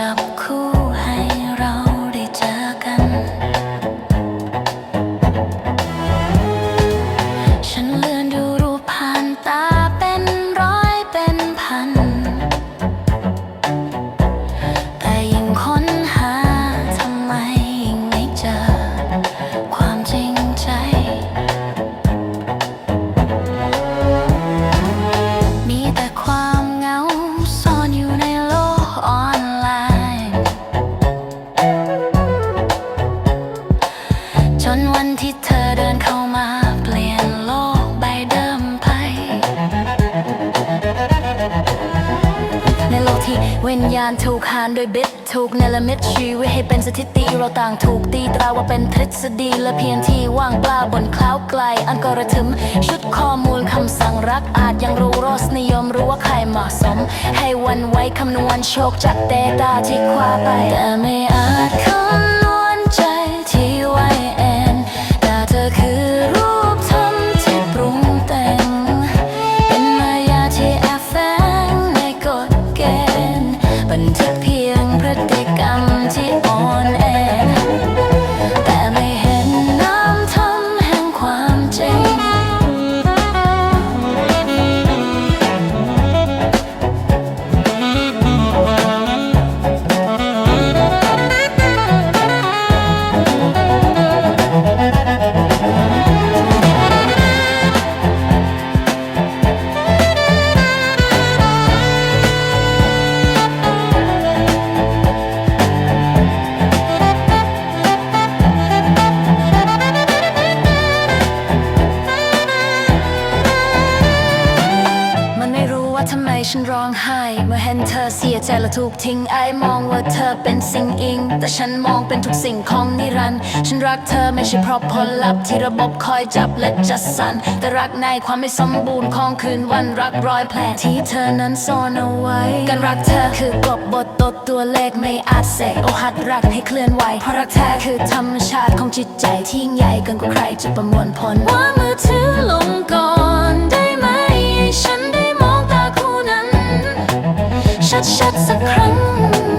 จัานถูกหานโดยบิดถูกเนรมิดชีวิตให้เป็นสถิติเราต่างถูกตีตราว่าเป็นทฤษฎีและเพียงที่ว่างเปล่าบนคล้าวไกล อันกระทึมชุดข้อมูลคำสั่งรักอาจยังรู้รสนิยมรู้ว่าใครเหมาะสม ให้วันไว้คำนวณโชคจากเดตาที่คว้าไปแต่ไม่อาจคำ ว่าทำไมฉันร้องไห้ เมื่อเห็นเธอเสียใจและถูกทิ้งไอ้มองว่าเธอเป็นสิ่งอิง แต่ฉันมองเป็นทุกสิ่งของนิรันดร์ฉันรักเธอไม่ใช่เพราะผลลัพธ์ที่ระบบคอยจับและจัดสรรแต่รักในความไม่สมบูรณ์ของคืนวันรักรอยแผลที่เธอนั้นซ่อนเอาไว้ การรักเธอคือกบบทตดตัวเลขไม่อาจเสกโอหัดรักให้เคลื่อนไหวเพราะรักแท้คือธรรมชาติของจิตใจที่ใหญ่เกินกว่าใครจะประมวลผลว่ามือถือล ดชัดสักครั้ง